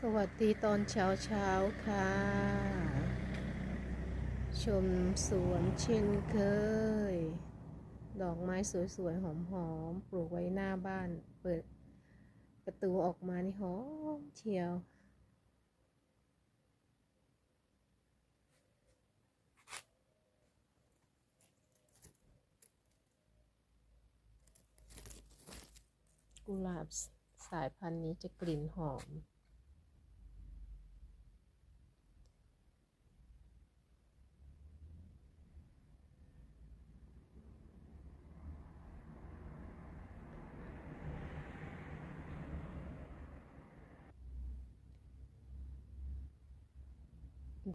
สวัสดีตอนเช้าเช้าค่ะ ชมสวนเช่นเคย ดอกไม้สวยๆ หอมๆ ปลูกไว้หน้าบ้าน เปิดประตูออกมานี่หอมเชียว กุหลาบสายพันธุ์นี้จะกลิ่นหอม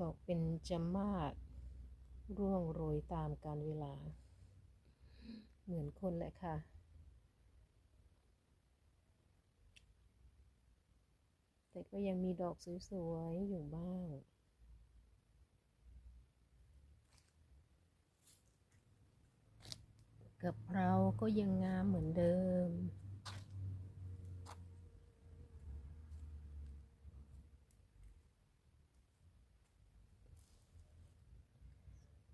ดอกเป็นจมาศร่วงโรยตามกาลเวลา เหมือนคนแหละค่ะ แต่ก็ยังมีดอกสวยๆ อยู่บ้างกับเราก็ยังงามเหมือนเดิม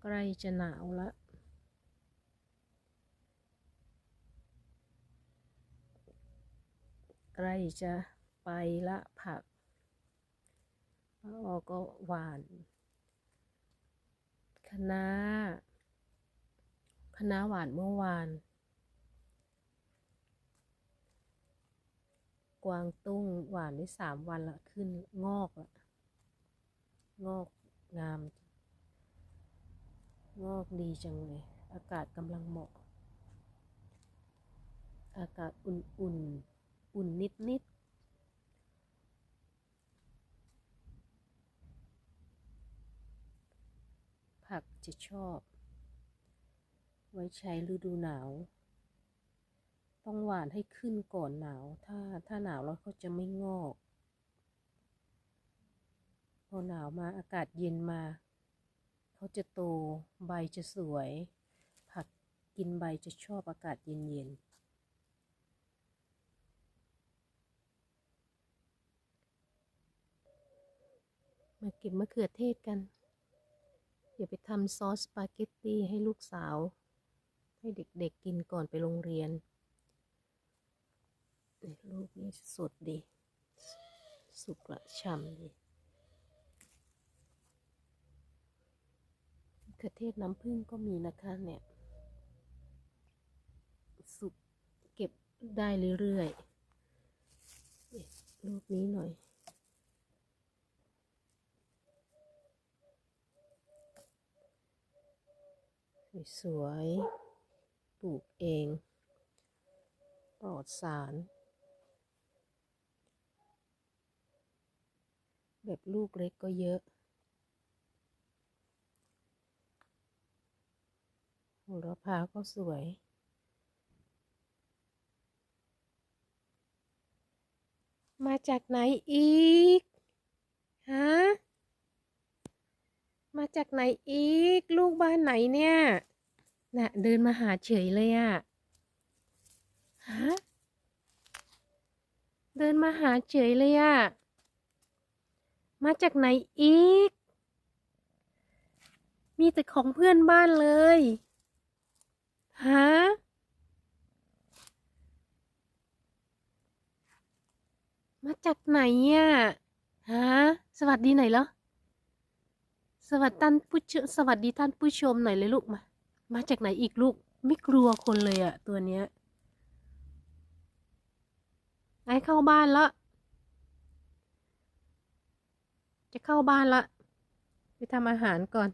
ใกล้จะหนาวละ ใกล้จะไปละผักแล้วก็หวานคะน้าคะน้าหวานเมื่อวาน กวางตุ้งหวานได้สามวันละขึ้นงอกละงอกงาม งอกดีจังเลย อากาศกำลังเหมาะ อากาศอุ่นๆ อุ่นนิดๆผักจะชอบ ไว้ใช้ฤดูหนาว ต้องหวานให้ขึ้นก่อนหนาว ถ้าถ้าหนาวแล้วเขาจะไม่งอก พอหนาวมาอากาศเย็นมา จะโต ใบจะสวย ผักกินใบจะชอบอากาศเย็นๆ มาเก็บมะเขือเทศกัน เดี๋ยวไปทำซอสสปาเกตตี้ให้ลูกสาว ให้เด็กๆกินก่อนไปโรงเรียนลูกนี่สดดี สุกละฉ่ำดี มะเขือเทศน้ำผึ้งก็มีนะคะเนี่ย สุกเก็บได้เรื่อยๆนี่ลูกนี้หน่อย สวยๆปลูกเองปลอดสาร แบบลูกเล็กก็เยอะ โหระพาก็สวย มาจากไหนอีก ฮะ มาจากไหนอีก ลูกบ้านไหนเนี่ยน่ะเดินมาหาเฉยเลยอะฮะ เดินมาหาเฉยเลยอะมาจากไหนอีก มีแต่ของเพื่อนบ้านเลย ฮะมาจากไหนอะฮะสวัสดีหนเหรอสวัสดีท่านผู้ชมสวัสดีท่านผู้ชมหน่อยเลยลูกมา มาจากไหนอีกลูก ไม่กลัวคนเลยอะตัวเนี้ยไอ้เข้าบ้านละ จะเข้าบ้านละ ไปทำอาหารก่อน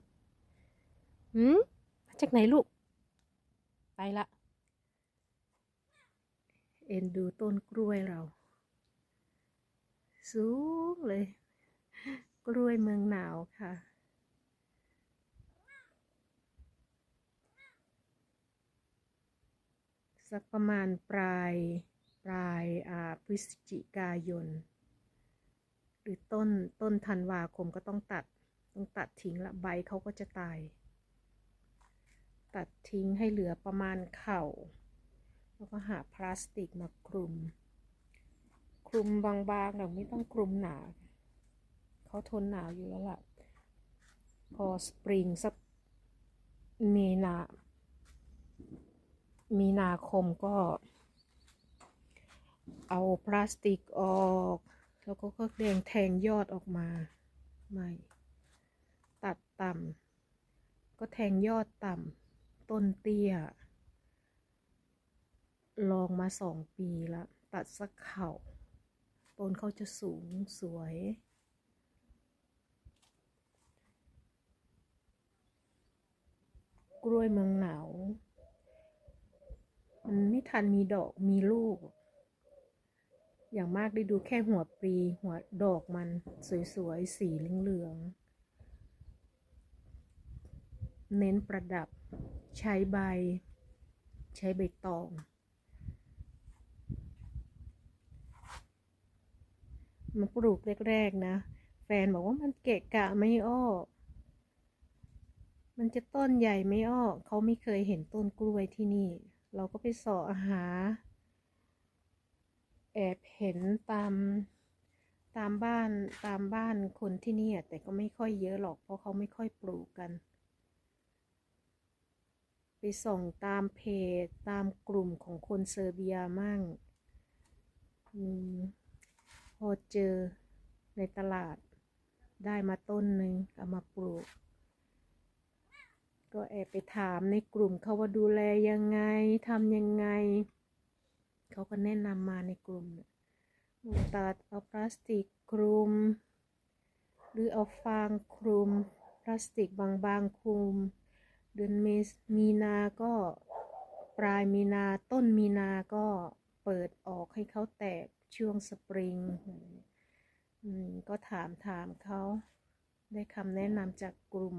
หืม มาจากไหนลูก ไปละ เอ็นดูต้นกล้วยเรา สูงเลย กล้วยเมืองหนาวค่ะสักประมาณปลายปลายอาพฤศจิกายน หรือต้นต้นธันวาคมก็ต้องตัด ต้องตัดทิ้งละใบเขาก็จะตาย ตัดทิ้งให้เหลือประมาณเข่า แล้วก็หาพลาสติกมาคลุม คลุมบางๆหรอกไม่ต้องคลุมหนา เขาทนหนาวอยู่แล้วล่ะ พอสปริงสักมีนามีนาคมก็ เอาพลาสติกออก แล้วก็ก็แดงแทงยอดออกมาใหม่ ตัดต่ำก็แทงยอดต่ำ ต้นเตี้ย ลองมาสองปีแล้วตัดสักเข่า ต้นเขาจะสูงสวย กล้วยเมืองหนาวมันไม่ทันมีดอกมีลูก อย่างมากได้ดูแค่หัวปลีหัวดอกมันสวยๆ สีเหลืองๆเน้นประดับ ใช้ใบ ใช้ใบตอง มาปลูกแรกๆนะ แฟนบอกว่ามันเกะกะไม่ออก มันจะต้นใหญ่ไม่ออก เขาไม่เคยเห็นต้นกล้วยที่นี่ เราก็ไปเสาะหา แอบเห็นตามตามบ้านตามบ้านคนที่นี่แต่ก็ไม่ค่อยเยอะหรอกเพราะเขาไม่ค่อยปลูกกัน ไปส่องตามเพจตามกลุ่มของคนเซอร์เบียมั่งอพอเจอในตลาดได้มาต้นหนึ่งเอามาปลูก ก็แอบไปถามในกลุ่มเขาว่าดูแลยังไงทำยังไง เขาก็แนะนำมาในกลุ่มเนี่ยตัดเอาพลาสติกคลุม หรือเอาฟางคลุม พลาสติกบางๆคลุม เดือนเมษมีนาก็ปลายมีนาต้นมีนาก็เปิดออกให้เขาแตกช่วงสปริงอืมก็ถามถามเขาได้คำแนะนำจากกลุ่ม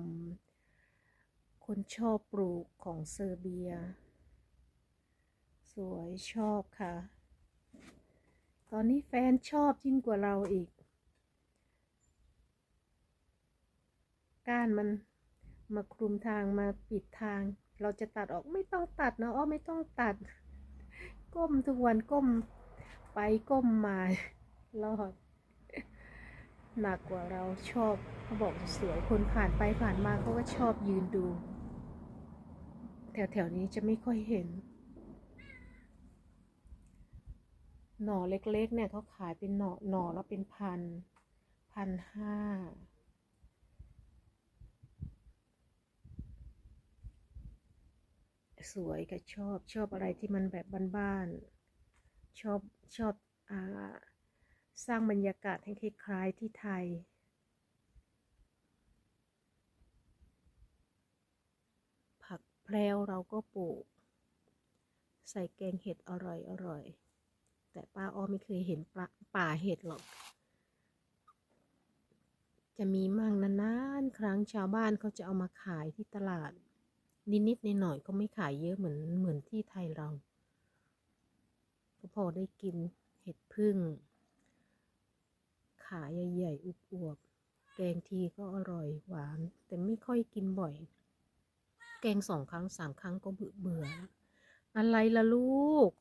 คนชอบปลูกของเซอร์เบีย สวยชอบค่ะ ตอนนี้แฟนชอบยิ่งกว่าเราอีก ก้านมัน มาคลุมทางมาปิดทาง เราจะตัดออกไม่ต้องตัดนะอ้อไม่ต้องตัด ก้มทุกวันก้มไปก้มมารอดหนักกว่าเราชอบเขาบอกสวยคนผ่านไปผ่านมาเขาก็ชอบยืนดู แถวๆนี้จะไม่ค่อยเห็น หน่อเล็กๆเนี่ยเขาขายเป็นหน่อหน่อแล้วเป็นพันพันห้า สวยก็ชอบชอบอะไรที่มันแบบบ้านๆชอบชอบอสร้างบรรยากาศให้คล้ายๆที่ไทย ผักแพรวเราก็ปลูก ใส่แกงเห็ดอร่อยอร่อยๆแต่ป้าอ้อไม่เคยเห็นปป่าเห็ดหรอก จะมีมั่งนานๆ ครั้งชาวบ้านเขาจะเอามาขายที่ตลาด นิดๆหน่อยๆก็ไม่ขายเยอะเหมือนเหมือนที่ไทยเรา ก็พอได้กินเห็ดพึ่ง ขาใหญ่ๆอุบอวบๆแกงทีก็อร่อยหวาน แต่ไม่ค่อยกินบ่อย แกงสองครั้งสามครั้งก็เบื่อเบื่ออะไรล่ะลูก